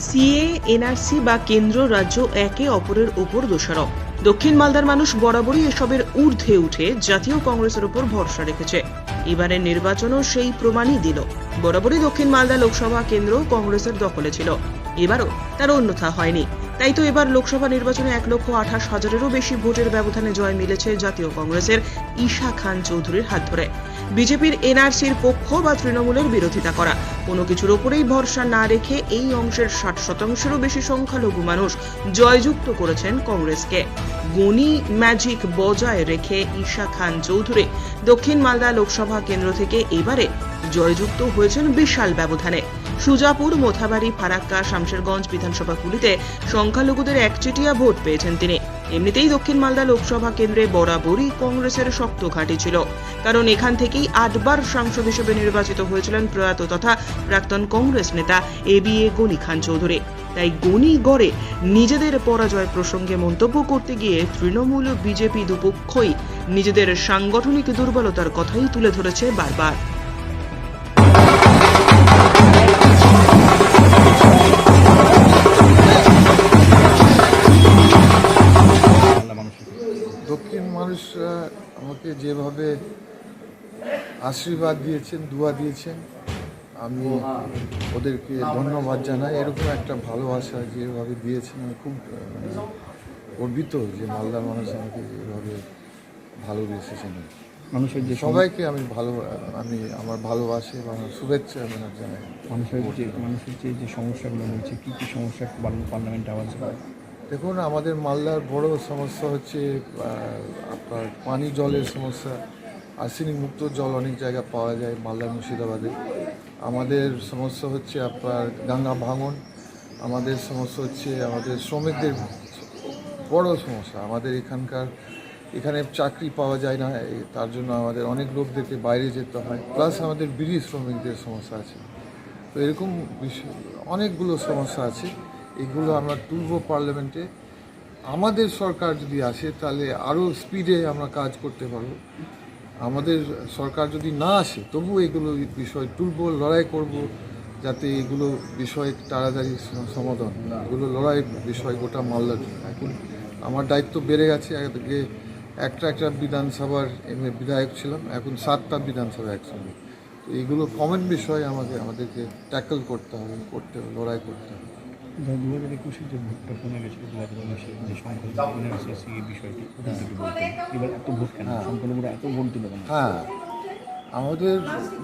CA, NRC বা কেন্দ্র, রাজ্য একে অপরের ওপর দোষারোপ। দক্ষিণ মালদার মানুষ বরাবরই এসবের ঊর্ধ্বে উঠে জাতীয় কংগ্রেসের ওপর ভরসা রেখেছে। এবারের নির্বাচনও সেই প্রমাণই দিল। বরাবরই দক্ষিণ মালদা লোকসভা কেন্দ্র কংগ্রেসের দখলে ছিল। এবারও তার অন্যথা হয়নি। তাই তো এবার লোকসভা নির্বাচনে এক লক্ষ আঠাশ হাজারেরও বেশি ভোটের ব্যবধানে জয় মিলেছে জাতীয় কংগ্রেসের ঈশা খান চৌধুরীর হাত ধরে। বিজেপির এনআরসির পক্ষ বা তৃণমূলের বিরোধিতা করা। কোনো কিছুর ওপরেই ভরসা না রেখে এই অংশের ষাট শতাংশেরও বেশি সংখ্যালঘু মানুষ জয়যুক্ত করেছেন কংগ্রেসকে। গনি ম্যাজিক বজায় রেখে ঈশা খান চৌধুরী দক্ষিণ মালদা লোকসভা কেন্দ্র থেকে এবারে জয়যুক্ত হয়েছেন বিশাল ব্যবধানে। সুজাপুর, মোথাবাড়ি, ফারাক্কা, শামশেরগঞ্জ বিধানসভাগুলিতে সংখ্যালঘুদের একচেটিয়া ভোট পেয়েছেন তিনি। এমনিতেই দক্ষিণ মালদা লোকসভা কেন্দ্রে বরাবরই কংগ্রেসের শক্ত ঘাঁটি ছিল। কারণ এখান থেকেই আটবার সাংসদ হিসেবে নির্বাচিত হয়েছিলেন প্রয়াত তথা প্রাক্তন কংগ্রেস নেতা A B A Ghani Khan Chowdhury. তাই গনি গড়ে নিজেদের পরাজয় প্রসঙ্গে মন্তব্য করতে গিয়ে তৃণমূল বিজেপি দুপক্ষই নিজেদের সাংগঠনিক দুর্বলতার কথাই তুলে ধরেছে বারবার। আশীর্বাদ দিয়েছেন দোয়া দিয়েছেন। আমি ওদেরকে ধন্যবাদ জানাই। এরকম একটা ভালোবাসা যেভাবে দিয়েছেন আমি খুব গর্বিত যে মালদার মানুষ আমাকে এভাবে ভালোবেসেছেন। মানুষের যে সবাইকে আমি ভালো আমি আমার ভালোবাসি এবং আমার শুভেচ্ছা মানে জানাই। মানুষের যে মানুষের যে যে সমস্যাগুলো রয়েছে কী কী সমস্যা পার্লামেন্টে আওয়াজ দেখুন আমাদের মালদার বড় সমস্যা হচ্ছে আপনার পানি জলের সমস্যা আর্সেনিক মুক্ত জল অনেক জায়গা পাওয়া যায়, মালদা মুর্শিদাবাদে। আমাদের সমস্যা হচ্ছে আপনার গঙ্গা ভাঙন। আমাদের সমস্যা হচ্ছে আমাদের শ্রমিকদের বড় সমস্যা। আমাদের এখানকার, এখানে চাকরি পাওয়া যায় না তার জন্য আমাদের অনেক লোকদেরকে বাইরে যেতে হয়। প্লাস আমাদের বিড়ি শ্রমিকদের সমস্যা আছে। তো এরকম অনেকগুলো সমস্যা আছে। এগুলো আমরা তুলব পার্লামেন্টে। আমাদের সরকার যদি আসে, তাহলে আরও স্পিডে আমরা কাজ করতে পারব। আমাদের সরকার যদি না আসে, তবু এগুলো বিষয় তুলব, লড়াই করব, যাতে এগুলো বিষয় তাড়াতাড়ি সমাধান। এগুলো লড়াই বিষয় গোটা মালদার এখন আমার দায়িত্ব বেড়ে গেছে, আগে একটা একটা বিধানসভার বিধায়ক ছিলাম, এখন সাতটা বিধানসভা একসঙ্গে। তো এইগুলো কমন বিষয় আমাকে, আমাদেরকে ট্যাকল করতে হবে করতে হবে, লড়াই করতে হবে। দু হাজার একুশে যে ভোটটা কমে গেছিল দু হাজার উনিশে যে এই বিষয়টি থেকে এবার এত ভোট কেন? সংখ্যালঘুরা এত ভোট দিল কেন? হ্যাঁ। আমাদের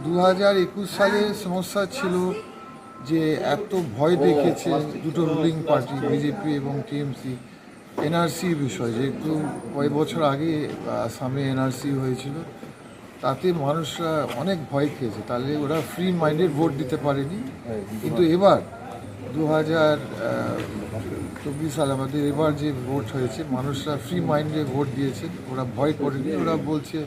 দু হাজার একুশ সালে সমস্যা ছিল যে এত ভয় দেখেছে দুটো রুলিং পার্টি বিজেপি এবং টিএমসি এনআরসি বিষয়। যেহেতু কয়েক বছর আগে আসামে এনআরসি হয়েছিল তাতে মানুষরা অনেক ভয় খেয়েছে। তাহলে ওরা ফ্রি মাইন্ডেড ভোট দিতে পারেনি। কিন্তু এবার দু হাজার চব্বিশ সাল আমাদের এবার যে ভোট হয়েছে। মানুষরা ফ্রি মাইন্ডে ভোট দিয়েছে। ওরা ভয় করেনি। ওরা বলছে,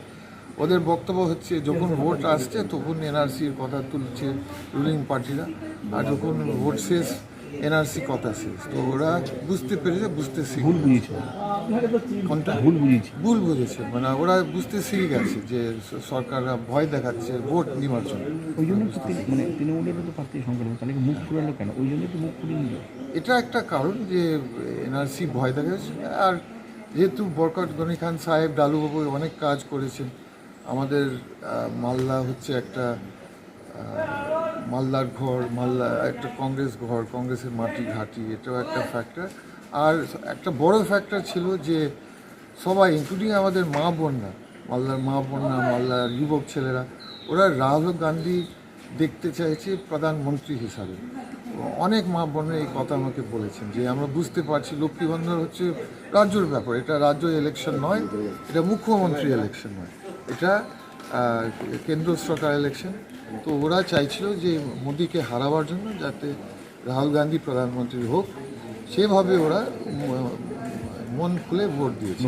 ওদের বক্তব্য হচ্ছে, যখন ভোট আসছে তখন এনআরসির কথা তুলছে রুলিং পার্টিরা আর যখন ভোট শেষ, এনআরসি কথা শেষ। তো ওরা বুঝতে পেরেছে, বুঝতে শিখে ভুল বুঝেছে কোনটা? ভুল বুঝেছে। ভুল বুঝেছে। মানে ওরা বুঝতে শিখে গেছে যে সরকাররা ভয় দেখাচ্ছে ভোট নেওয়ার জন্য। ওই জন্য মানে তৃণমূলেরও তো প্রার্থী তাহলে মুখ ফুরালো কেন? ওই জন্য তো মুখ ফুরিয়ে নিল এটা একটা কারণ যে এনআরসি ভয় দেখাচ্ছে। আর যেহেতু বরকত গনি খান সাহেব ডালুবাবু অনেক কাজ করেছেন আমাদের মালদা হচ্ছে একটা মালদার ঘর মালদা একটা কংগ্রেস ঘর কংগ্রেসের মাটি ঘাটি এটাও একটা ফ্যাক্টর আর একটা বড় ফ্যাক্টর ছিল যে সবাই ইনক্লুডিং আমাদের মা বোনরা, মালদার মা বোনরা, মালদার যুবক ছেলেরা, ওরা রাহুল গান্ধী দেখতে চাইছে প্রধানমন্ত্রী হিসাবে। অনেক মা বোনের এই কথা আমাকে বলেছেন যে আমরা বুঝতে পারছি লক্ষ্মী হচ্ছে রাজ্যের ব্যাপার। এটা রাজ্য ইলেকশন নয়, এটা মুখ্যমন্ত্রী ইলেকশন নয়। এটা কেন্দ্র সরকার ইলেকশন তো ওরা চাইছিল যে মোদিকে হারাবার জন্য যাতে রাহুল গান্ধী প্রধানমন্ত্রী হোক। সেভাবে ওরা মন খুলে ভোট দিয়েছে।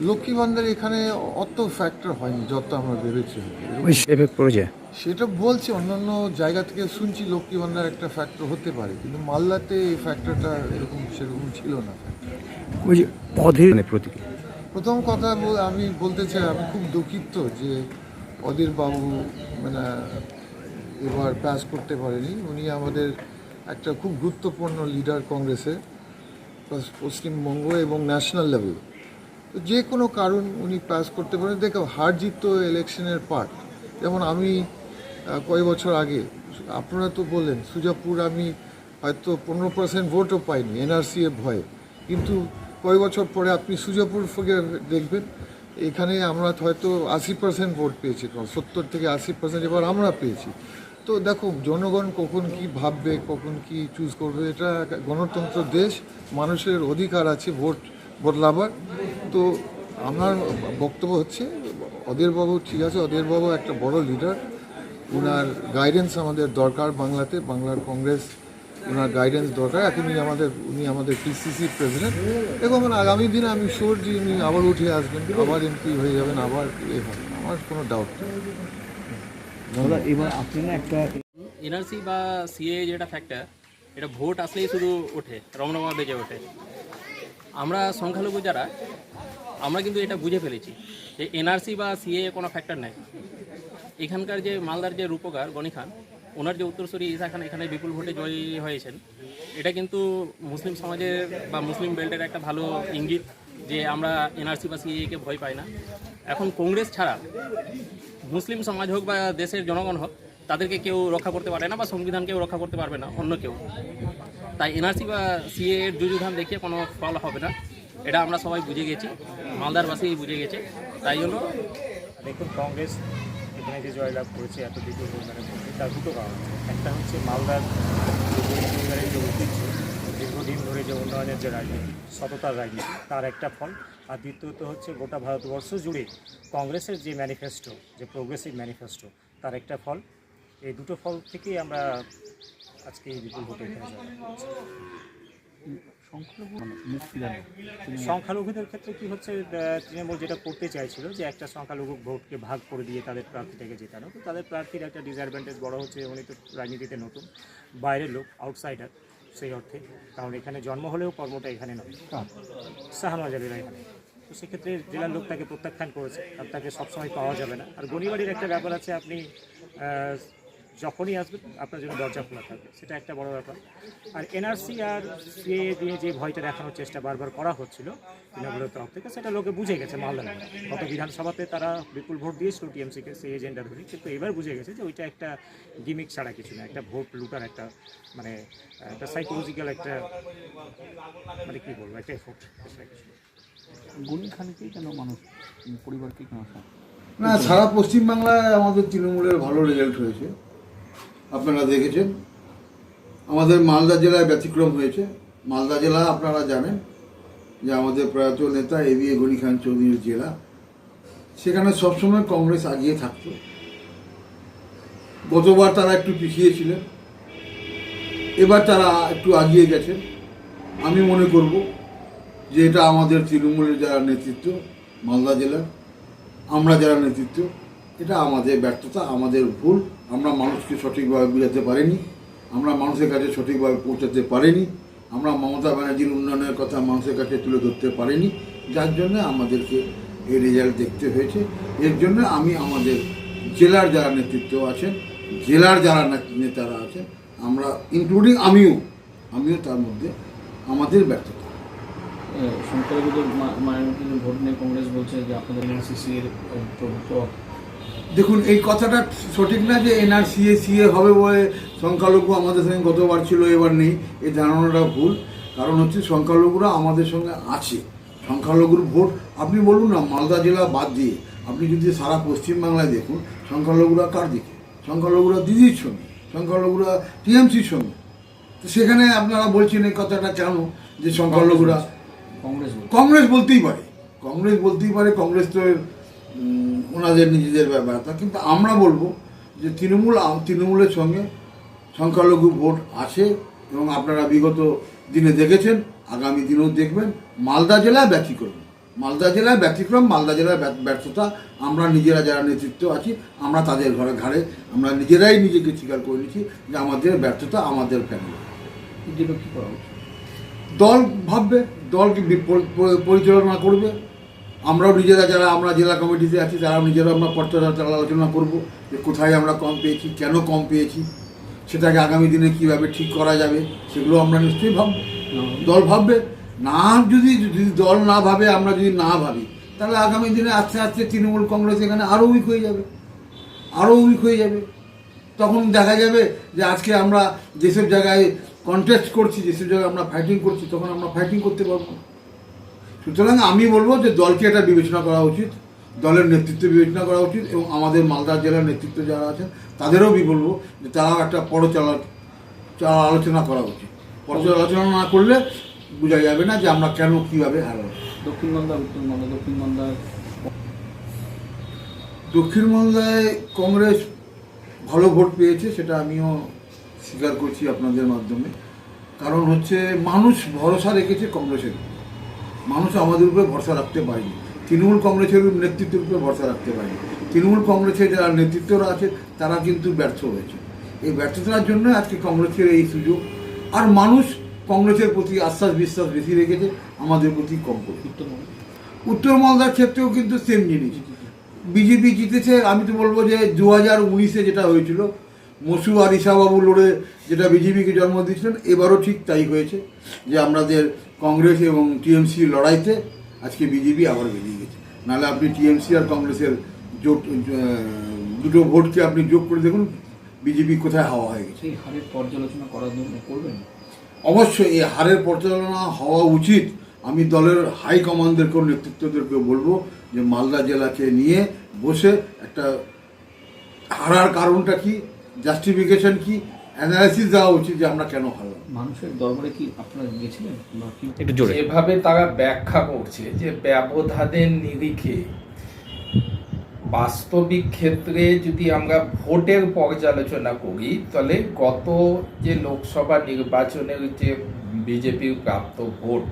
লক্ষ্মী ভান্ডার এখানে অত ফ্যাক্টর হয়নি যত আমরা ভেবেছি। সেটা বলছে অন্যান্য জায়গা থেকে শুনছি লক্ষ্মী ভান্ডার একটা ফ্যাক্টর হতে পারে কিন্তু মালদাতে এই ফ্যাক্টরটা এরকম সেরকম ছিল না। ওই যে পদের মানে প্রথম কথা বল- আমি বলতে চাই আমি খুব দুঃখিত যে অধীর বাবু মানে এবার পাস করতে পারেনি। উনি আমাদের একটা খুব গুরুত্বপূর্ণ লিডার কংগ্রেসে পশ্চিমবঙ্গ এবং ন্যাশনাল লেভেল। তো যে কোনো কারণ উনি পাস করতে পারেন। দেখো হার জিত তো ইলেকশনের পার্ট যেমন আমি কয়েক বছর আগে, আপনারা তো বললেন, সুজাপুর আমি হয়তো পনেরো পার্সেন্ট ভোটও পাইনি এনআরসি এর ভয়ে। কিন্তু কয়েক বছর পরে আপনি সুজাপুর দেখবেন, এখানে আমরা হয়তো আশি পার্সেন্ট ভোট পেয়েছি, সত্তর থেকে আশি পার্সেন্ট এবার আমরা পেয়েছি। তো দেখো, জনগণ কখন কি ভাববে, কখন কি চুজ করবে, এটা গণতন্ত্র দেশ, মানুষের অধিকার আছে ভোট বদলাবার। তো আমার বক্তব্য হচ্ছে অধীরবাবু ঠিক আছে অধীরবাবু একটা বড় লিডার ওনার গাইডেন্স আমাদের দরকার বাংলাতে, বাংলার কংগ্রেস ওনার গাইডেন্স দরকার, এখন উনি আমাদের উনি আমাদের পিসিসি প্রেসিডেন্ট এবং আগামী দিনে আমি শিওর যে উনি আবার উঠে আসবেন, আবার এমপি হয়ে যাবেন, আবার এ হবে, আমার কোনো ডাউট নেই। দাদা, এবার আপনি না একটা এনআরসি বা সিএ যেটা ফ্যাক্টর এটা ভোট আসলেই শুধু ওঠে, রমরমা বেজে ওঠে। আমরা সংখ্যালঘু যারা, আমরা কিন্তু এটা বুঝে ফেলেছি যে এনআরসি বা সিএ কোনো ফ্যাক্টর নেই। এখানকার যে মালদার যে রূপকার গনি খান, ওনার যে উত্তরসূরি ঈসা খান এখানে বিপুল ভোটে জয়ী হয়েছেন, এটা কিন্তু মুসলিম সমাজের বা মুসলিম বেল্টের একটা ভালো ইঙ্গিত যে আমরা এনআরসি বা সিএকে ভয় পাই না। এখন কংগ্রেস ছাড়া মুসলিম সমাজ হোক বা দেশের জনগণ হোক, তাদেরকে কেউ রক্ষা করতে পারে না বা সংবিধানকেও রক্ষা করতে পারবে না, অন্য কেউ। তাই এনআরসি বা সিএ এর যুযুধান দেখিয়ে কোনো ফল হবে না। এটা আমরা সবাই বুঝে গেছি মালদারবাসী বুঝে গেছে। তাই জন্য দেখুন, কংগ্রেস এখানে যে জয়লাভ করেছে এত বিপুল পরিমাণে তার দুটো কারণ। একটা হচ্ছে মালদার যে ঐতিহ্য, দীর্ঘদিন ধরে যে উন্নয়নের যে রাজনীতি, সততার রাজনীতি, তার একটা ফল। আর দ্বিতীয়ত হচ্ছে গোটা ভারতবর্ষ জুড়ে কংগ্রেসের যে ম্যানিফেস্টো, যে প্রোগ্রেসিভ ম্যানিফেস্টো, তার একটা ফল। এই দুটো ফল থেকেই আমরা আজকে এই বিপুল ভোটে সংখ্যালঘুদের ক্ষেত্রে কি হচ্ছে তৃণমূল যেটা করতে চাইছিল যে একটা সংখ্যালঘু ভোটকে ভাগ করে দিয়ে তাদের প্রার্থীটাকে জেতানো। তো তাদের প্রার্থীর একটা ডিসঅ্যাডভান্টেজ বড় হচ্ছে, উনি তো রাজনীতিতে নতুন, বাইরের লোক আউটসাইডার সেই অর্থে। কারণ এখানে জন্ম হলেও কর্মটা এখানে নয়। শাহনওয়াজ আলীরা এখানে। তো সেক্ষেত্রে জেলার লোক তাকে প্রত্যাখ্যান করেছে। আর তাকে সবসময় পাওয়া যাবে না। আর গণিবাড়ির একটা ব্যাপার আছে, আপনি যখনই আসবেন আপনার জন্য দরজা খোলা থাকবে। সেটা একটা বড় ব্যাপার। আর এনআরসি আর সিএ দিয়ে যে ভয়টা দেখানোর চেষ্টা বারবার করা হচ্ছিল তৃণমূলের তরফ থেকে সেটা লোকে বুঝে গেছে মালদা গত বিধানসভাতে তারা বিপুল ভোট দিয়েছিল টিএমসিকে সেই এজেন্ডা ধরে কিন্তু এবার বুঝে গেছে যে ওইটা একটা গিমিক ছাড়া কিছু না একটা ভোট লুটার একটা মানে একটা সাইকোলজিক্যাল একটা মানে কী বলব একটা এফোর্ট কিছু। না। খানকেই কেন মানুষ পরিবারকেই কেন না সারা পশ্চিমবাংলায় আমাদের তৃণমূলের ভালো রেজাল্ট হয়েছে। আপনারা দেখেছেন। আমাদের মালদা জেলায় ব্যতিক্রম হয়েছে। মালদা জেলা আপনারা জানেন যে আমাদের প্রয়াত নেতা এ বি এ গনি খান চৌধুরীর জেলা। সেখানে সবসময় কংগ্রেস আগিয়ে থাকতো। গতবার তারা একটু পিছিয়ে ছিলেন এবার তারা একটু আগিয়ে গেছেন। আমি মনে করব যে এটা আমাদের তৃণমূলের যারা নেতৃত্ব, মালদা জেলার, আমরা যারা নেতৃত্ব এটা আমাদের ব্যর্থতা, আমাদের ভুল। আমরা মানুষকে সঠিকভাবে বোঝাতে পারিনি। আমরা মানুষের কাছে সঠিকভাবে পৌঁছাতে পারিনি। আমরা মমতা ব্যানার্জির উন্নয়নের কথা মানুষের কাছে তুলে ধরতে পারিনি। যার জন্য আমাদেরকে এই রেজাল্ট দেখতে হয়েছে। এর জন্য আমি আমাদের জেলার যারা নেতৃত্ব আছেন, জেলার যারা নেতারা আছেন, আমরা ইনক্লুডিং আমিও আমিও তার মধ্যে আমাদের ব্যর্থতা। সংখ্যালঘুদের ভোট নিয়ে কংগ্রেস বলছে যে আপনাদের এনসিসি এর প্রভুত্ব দেখুন এই কথাটা সঠিক না যে এনআরসিএ সিএ হবে বলে সংখ্যালঘু আমাদের সঙ্গে গতবার ছিল এবার নেই এই ধারণাটা ভুল। কারণ হচ্ছে সংখ্যালঘুরা আমাদের সঙ্গে আছে সংখ্যালঘুর ভোট। আপনি বলুন না মালদা জেলা বাদ দিয়ে আপনি যদি সারা পশ্চিমবাংলায় দেখুন সংখ্যালঘুরা কার দিকে? সংখ্যালঘুরা দিদির সঙ্গে সংখ্যালঘুরা টিএমসির সঙ্গে। তো সেখানে আপনারা বলছেন এই কথাটা কেন যে সংখ্যালঘুরা কংগ্রেস কংগ্রেস বলতেই পারে। কংগ্রেস বলতেই পারে কংগ্রেস তো ওনাদের নিজেদের ব্যাপার। তা কিন্তু আমরা বলব যে তৃণমূল তৃণমূলের সঙ্গে সংখ্যালঘু ভোট আছে এবং আপনারা বিগত দিনে দেখেছেন আগামী দিনেও দেখবেন মালদা জেলায় ব্যতিক্রম। মালদা জেলায় ব্যতিক্রম মালদা ব্যর্থ- ব্যর্থতা। আমরা নিজেরা যারা নেতৃত্ব আছি আমরা তাদের ঘরে ঘাড়ে আমরা নিজেরাই নিজেকে স্বীকার করে নিচ্ছি যে আমাদের ব্যর্থতা আমাদের ফ্যামিলি যেটা কি করা উচিত? দল ভাববে দল কি বি- পরি- পরি- পরিচালনা করবে। আমরাও নিজেরা যারা আমরা জেলা কমিটিতে আছি, তারাও নিজেরা আমরা পর্যালোচনা আলোচনা করব যে কোথায় আমরা কম পেয়েছি, কেন কম পেয়েছি, সেটাকে আগামী দিনে কীভাবে ঠিক করা যাবে, সেগুলো আমরা নিশ্চয়ই ভাববো দল ভাববে, না যদি যদি দল না ভাবে, আমরা যদি না ভাবি, তাহলে আগামী দিনে আস্তে আস্তে তৃণমূল কংগ্রেস এখানে আরও উইক হয়ে যাবে আরও উইক হয়ে যাবে তখন দেখা যাবে যে আজকে আমরা যেসব জায়গায় কন্টেস্ট করছি, যেসব জায়গায় আমরা ফাইটিং করছি, তখন আমরা ফাইটিং করতে পারব। সুতরাং আমি বলব যে দলকে এটা বিবেচনা করা উচিত দলের নেতৃত্ব বিবেচনা করা উচিত এবং আমাদের মালদা জেলার নেতৃত্ব যারা আছেন তাদেরও বি বলব যে তারাও একটা পরচালা চা- আলোচনা করা উচিত। পর্যালোচনা না করলে বোঝা যাবে না যে আমরা কেন কীভাবে হারাবো দক্ষিণ মালদা উত্তর মালদা দক্ষিণ মালদা দক্ষিণ মালদায় কংগ্রেস ভালো ভোট পেয়েছে সেটা আমিও স্বীকার করছি আপনাদের মাধ্যমে। কারণ হচ্ছে মানুষ ভরসা রেখেছে কংগ্রেসের উপর। মানুষ আমাদের উপরে ভরসা রাখতে পারেনি। তৃণমূল কংগ্রেসের নেতৃত্বের উপরে ভরসা রাখতে পারেনি। তৃণমূল কংগ্রেসের যারা নেতৃত্বরা আছে, তারা কিন্তু ব্যর্থ হয়েছে। এই ব্যর্থতার জন্য আজকে কংগ্রেসের এই সুযোগ। আর মানুষ কংগ্রেসের প্রতি আশ্বাস বিশ্বাস বেশি রেখেছে, আমাদের প্রতি কম করে। উত্তর মালদা উত্তর মালদার ক্ষেত্রেও কিন্তু সেম জিনিস। বিজেপি জিতেছে, আমি তো বলব যে দু হাজার উনিশে যেটা হয়েছিল মসু আর ঈশাবাবু লড়ে যেটা বিজেপিকে জন্ম দিয়েছিলেন এবারও ঠিক তাই হয়েছে যে আমাদের কংগ্রেস এবং টিএমসি লড়াইতে আজকে বিজেপি আবার বেরিয়ে গেছে। নাহলে আপনি টিএমসি আর কংগ্রেসের জোট দুটো ভোটকে আপনি যোগ করে দেখুন বিজেপি কোথায় হাওয়া হয়ে গেছে। সেই হারের পর্যালোচনা করার জন্য করবেন? অবশ্যই এই হারের পর্যালোচনা হওয়া উচিত। আমি দলের হাই কমান্ডদেরকেও নেতৃত্বদেরকেও বলব যে মালদা জেলাকে নিয়ে বসে একটা হারার কারণটা কি? জাস্টিফিকেশন কি? অ্যানালাইসিস দেওয়া উচিত যে আমরা কেন হারলাম। মানুষের দরবারে কি আপনারা কি? একটু জোরে। যেভাবে তারা ব্যাখ্যা করছে যে ব্যবধানের নিরিখে বাস্তবিক ক্ষেত্রে যদি আমরা ভোটের পর্যালোচনা করি তাহলে গত যে লোকসভা নির্বাচনের যে বিজেপির প্রাপ্ত ভোট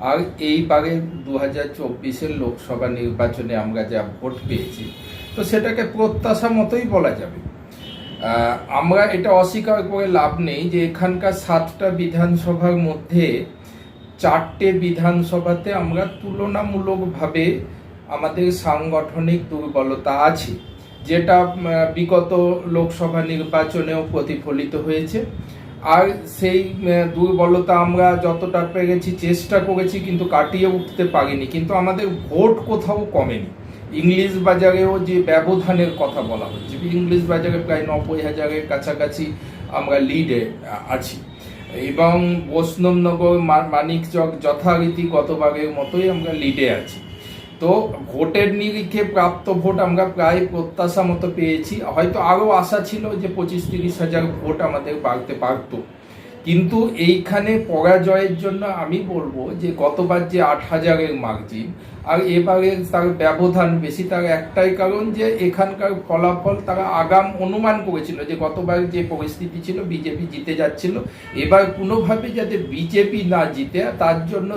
আর এইবারে দু হাজার চব্বিশের লোকসভা নির্বাচনে আমরা যা ভোট পেয়েছি তো সেটাকে প্রত্যাশা মতোই বলা যাবে। আমরা এটা অস্বীকার করে লাভ নেই যে এখানকার সাতটা বিধানসভার মধ্যে চারটে বিধানসভাতে আমরা তুলনামূলকভাবে আমাদের সাংগঠনিক দুর্বলতা আছে, যেটা বিগত লোকসভা নির্বাচনেও প্রতিফলিত হয়েছে। আর সেই দুর্বলতা আমরা যতটা পেরেছি, চেষ্টা করেছি, কিন্তু কাটিয়ে উঠতে পারিনি। কিন্তু আমাদের ভোট কোথাও কমেনি। ইংলিশ বাজারেও যে ব্যবধানের কথা বলা হচ্ছে, ইংলিশ বাজারে প্রায় নব্বই হাজারের কাছাকাছি আমরা লিডে আছি। এবং বৈষ্ণবনগর মানিকচক যথারীতি গতবারের মতোই আমরা লিডে আছি। তো ভোটের নিরিখে প্রাপ্ত ভোট আমরা প্রায় প্রত্যাশা মতো পেয়েছি। হয়তো আরও আশা ছিল যে পঁচিশ তিরিশ হাজার ভোট আমাদের বাড়তে পারতো। কিন্তু এইখানে পরাজয়ের জন্য আমি বলব যে গতবার যে আট হাজারের মার্জিন আর এবারে তার ব্যবধান বেশি, তার একটাই কারণ যে এখানকার ফলাফল তারা আগাম অনুমান করেছিল যে গতবার যে পরিস্থিতি ছিল, বিজেপি জিতে যাচ্ছিল। এবার কোনোভাবে যাতে বিজেপি না জিতে, তার জন্য